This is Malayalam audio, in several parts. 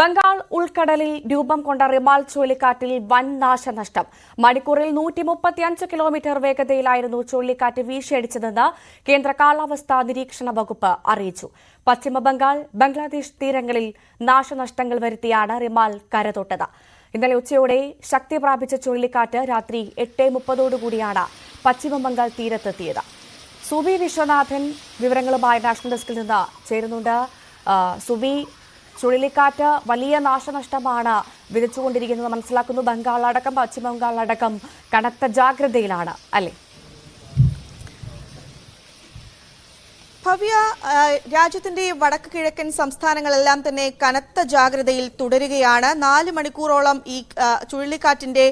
ബംഗാൾ ഉൾക്കടലിൽ രൂപം കൊണ്ട റിമാൽ ചുഴലിക്കാറ്റിൽ വൻ നാശനഷ്ടം. മണിക്കൂറിൽ നൂറ്റി മുപ്പത്തിയഞ്ച് കിലോമീറ്റർ വേഗതയിലായിരുന്നു ചുഴലിക്കാറ്റ് വീശിയടിച്ചതെന്ന് കേന്ദ്ര കാലാവസ്ഥാ നിരീക്ഷണ വകുപ്പ് അറിയിച്ചു. പശ്ചിമ ബംഗാൾ ബംഗ്ലാദേശ് തീരങ്ങളിൽ നാശനഷ്ടങ്ങൾ വരുത്തിയാണ് റിമാൽ കരതൊട്ടത്. ഇന്നലെ ഉച്ചയോടെ ശക്തി പ്രാപിച്ച ചുഴലിക്കാറ്റ് രാത്രി എട്ട് മുപ്പതോടുകൂടിയാണ് പശ്ചിമ ബംഗാൾ തീരത്തെത്തിയത്. സുബി വിശ്വനാഥൻ വിവരങ്ങളുമായി നാഷണൽ ഡെസ്കിൽ നിന്ന് ചേരുന്നുണ്ട്. സുബി ചുഴലിക്കാറ്റ് വലിയ നാശനഷ്ടമാണ് വിതച്ചുകൊണ്ടിരിക്കുന്നത്. മനസ്സിലാക്കുന്നു ബംഗാൾ അടക്കം പശ്ചിമ ബംഗാൾ അടക്കം കനത്ത ജാഗ്രതയിലാണ്. അല്ലേ? ഭവ്യ രാജ്യത്തിന്റെ വടക്ക് കിഴക്കൻ സംസ്ഥാനങ്ങളെല്ലാം തന്നെ കനത്ത ജാഗ്രതയിൽ തുടരുകയാണ്. നാല് മണിക്കൂറോളം ഈ ചുഴലിക്കാറ്റിന്റെ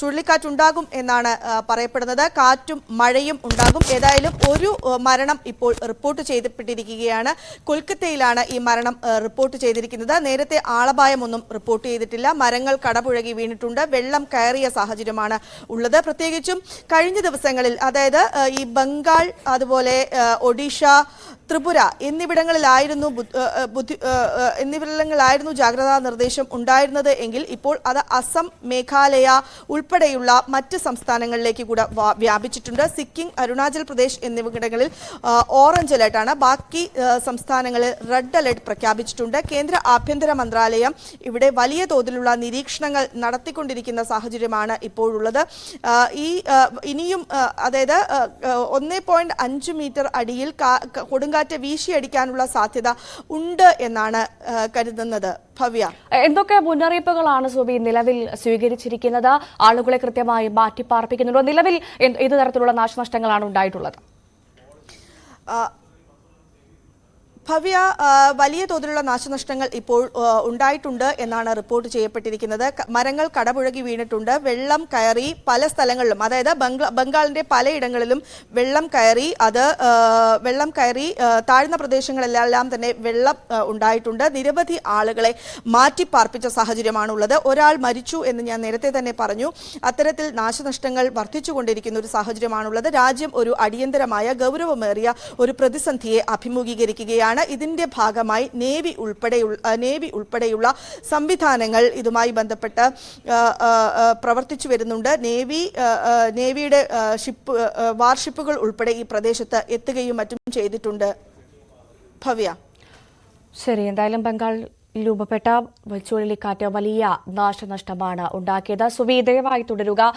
ചുഴലിക്കാറ്റുണ്ടാകും എന്നാണ് പറയപ്പെടുന്നത്. കാറ്റും മഴയും ഉണ്ടാകും. ഏതായാലും ഒരു മരണം ഇപ്പോൾ റിപ്പോർട്ട് ചെയ്യപ്പെട്ടിരിക്കുകയാണ് കൊൽക്കത്തയിലാണ് ഈ മരണം റിപ്പോർട്ട് ചെയ്തിരിക്കുന്നത്. നേരത്തെ ആളപായമൊന്നും റിപ്പോർട്ട് ചെയ്തിട്ടില്ല. മരങ്ങൾ കടപുഴകി വീണിട്ടുണ്ട്. വെള്ളം കയറിയ സാഹചര്യമാണ് ഉള്ളത്. പ്രത്യേകിച്ചും കഴിഞ്ഞ ദിവസങ്ങളിൽ അതായത് ഈ ബംഗാൾ അതുപോലെ ഒഡീഷ ത്രിപുര എന്നിവിടങ്ങളിലായിരുന്നു ബുദ്ധി- എന്നിവിടങ്ങളിലായിരുന്നു ജാഗ്രതാ നിർദ്ദേശം ഉണ്ടായിരുന്നത് എങ്കിൽ ഇപ്പോൾ അത് അസം മേഘാലയ ഉൾപ്പെടെയുള്ള മറ്റ് സംസ്ഥാനങ്ങളിലേക്ക് കൂടെ വ്യാപിച്ചിട്ടുണ്ട്. സിക്കിം അരുണാചൽ പ്രദേശ് എന്നിവിടങ്ങളിൽ ഓറഞ്ച് അലേർട്ടാണ് ബാക്കി സംസ്ഥാനങ്ങളിൽ റെഡ് അലേർട്ട് പ്രഖ്യാപിച്ചിട്ടുണ്ട്. കേന്ദ്ര ആഭ്യന്തര മന്ത്രാലയം ഇവിടെ വലിയ തോതിലുള്ള നിരീക്ഷണങ്ങൾ നടത്തിക്കൊണ്ടിരിക്കുന്ന സാഹചര്യമാണ് ഇപ്പോഴുള്ളത്. ഈ ഇനിയും അതായത് ഒന്നേ പോയിന്റ് അഞ്ച് മീറ്റർ അടിയിൽ കൊടുങ്കാറ്റ് വീശിയടിക്കാനുള്ള സാധ്യത ഉണ്ട് എന്നാണ് കരുതുന്നത്. ഭവ്യ? എന്തൊക്കെ മുന്നറിയിപ്പുകളാണ് സുബി നിലവിൽ സ്വീകരിച്ചിരിക്കുന്നത്? ആളുകളെ കൃത്യമായി മാറ്റിപ്പാർപ്പിക്കുന്നുണ്ടോ? നിലവിൽ ഏത് തരത്തിലുള്ള നാശനഷ്ടങ്ങളാണ് ഉണ്ടായിട്ടുള്ളത്? ഭവ്യ വലിയ തോതിലുള്ള നാശനഷ്ടങ്ങൾ ഇപ്പോൾ ഉണ്ടായിട്ടുണ്ട് എന്നാണ് റിപ്പോർട്ട് ചെയ്യപ്പെട്ടിരിക്കുന്നത്. മരങ്ങൾ കടപുഴകി വീണിട്ടുണ്ട്. വെള്ളം കയറി പല സ്ഥലങ്ങളിലും അതായത് ബംഗാളിന്റെ പലയിടങ്ങളിലും വെള്ളം കയറി അത് വെള്ളം കയറി താഴ്ന്ന പ്രദേശങ്ങളിലെല്ലാം തന്നെ വെള്ളം ഉണ്ടായിട്ടുണ്ട്. നിരവധി ആളുകളെ മാറ്റിപ്പാർപ്പിച്ച സാഹചര്യമാണുള്ളത്. ഒരാൾ മരിച്ചു എന്ന് ഞാൻ നേരത്തെ തന്നെ പറഞ്ഞു. അത്തരത്തിൽ നാശനഷ്ടങ്ങൾ വർദ്ധിച്ചുകൊണ്ടിരിക്കുന്ന ഒരു സാഹചര്യമാണുള്ളത്. രാജ്യം ഒരു അടിയന്തരമായ ഗൗരവമേറിയ ഒരു പ്രതിസന്ധിയെ അഭിമുഖീകരിക്കുകയാണ്. ഇതിന്റെ ഭാഗമായി നേവി ഉൾപ്പെടെയുള്ള നേവി ഉൾപ്പെടെയുള്ള സംവിധാനങ്ങൾ ഇതുമായി ബന്ധപ്പെട്ട് പ്രവർത്തിച്ചു വരുന്നുണ്ട്. നേവി നേവിയുടെ ഷിപ്പ് വാർഷിപ്പുകൾ ഉൾപ്പെടെ ഈ പ്രദേശത്ത് എത്തുകയും മറ്റും ചെയ്തിട്ടുണ്ട്. ഭവ്യ. ശരി എന്തായാലും ബംഗാൾ രൂപപ്പെട്ട ചുഴലിക്കാറ്റ് വലിയ നാശനഷ്ടമാണ് ഉണ്ടാക്കിയത്. സുവി ദയവായി തുടരുക.